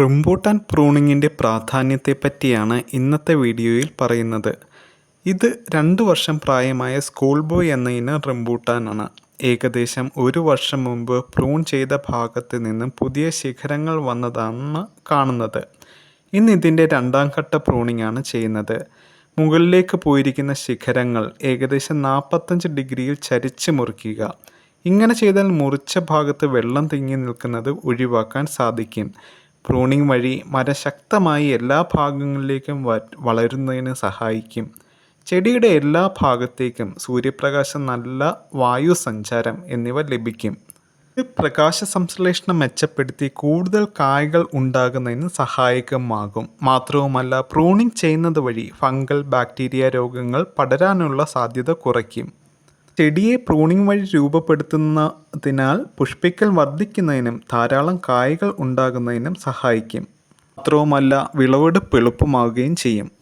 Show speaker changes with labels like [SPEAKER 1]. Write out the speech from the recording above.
[SPEAKER 1] Rambutan പ്രൂണിങ്ങിന്റെ പ്രാധാന്യത്തെപ്പറ്റിയാണ് ഇന്നത്തെ വീഡിയോയിൽ പറയുന്നത്. ഇത് രണ്ട് വർഷം പ്രായമായ സ്കൂൾ ബോയ് എന്ന ഇനം റംബൂട്ടാനാണ്. ഏകദേശം ഒരു വർഷം മുമ്പ് പ്രൂൺ ചെയ്ത ഭാഗത്ത് നിന്നും പുതിയ ശിഖരങ്ങൾ വന്നതാണ് കാണുന്നത്. ഇന്ന് ഇതിന്റെ രണ്ടാം ഘട്ട പ്രൂണിംഗ് ആണ് ചെയ്യുന്നത്. മുകളിലേക്ക് പോയിരിക്കുന്ന ശിഖരങ്ങൾ ഏകദേശം നാൽപ്പത്തഞ്ച് ഡിഗ്രിയിൽ ചരിച്ച് മുറിക്കുക. ഇങ്ങനെ ചെയ്താൽ മുറിച്ച ഭാഗത്ത് വെള്ളം തിങ്ങി നിൽക്കുന്നത് ഒഴിവാക്കാൻ സാധിക്കും. പ്രൂണിംഗ് വഴി മരം ശക്തമായി എല്ലാ ഭാഗങ്ങളിലേക്കും വളരുന്നതിന് സഹായിക്കും. ചെടിയുടെ എല്ലാ ഭാഗത്തേക്കും സൂര്യപ്രകാശം നല്ല വായു സഞ്ചാരം എന്നിവ ലഭിക്കും. ഇത് പ്രകാശ സംശ്ലേഷണം മെച്ചപ്പെടുത്തി കൂടുതൽ കായകൾ ഉണ്ടാകുന്നതിന് സഹായകമാകും. മാത്രവുമല്ല പ്രൂണിംഗ് ചെയ്യുന്നത് വഴി ഫംഗൽ ബാക്ടീരിയ രോഗങ്ങൾ പടരാനുള്ള സാധ്യത കുറയ്ക്കും. ചെടിയെ പ്രൂണിംഗ് വഴി രൂപപ്പെടുത്തുന്നതിനാൽ പുഷ്പിക്കൽ വർദ്ധിക്കുന്നതിനും ധാരാളം കായ്കൾ ഉണ്ടാകുന്നതിനും സഹായിക്കും. മാത്രവുമല്ല വിളവെടുപ്പ് എളുപ്പമാവുകയും ചെയ്യും.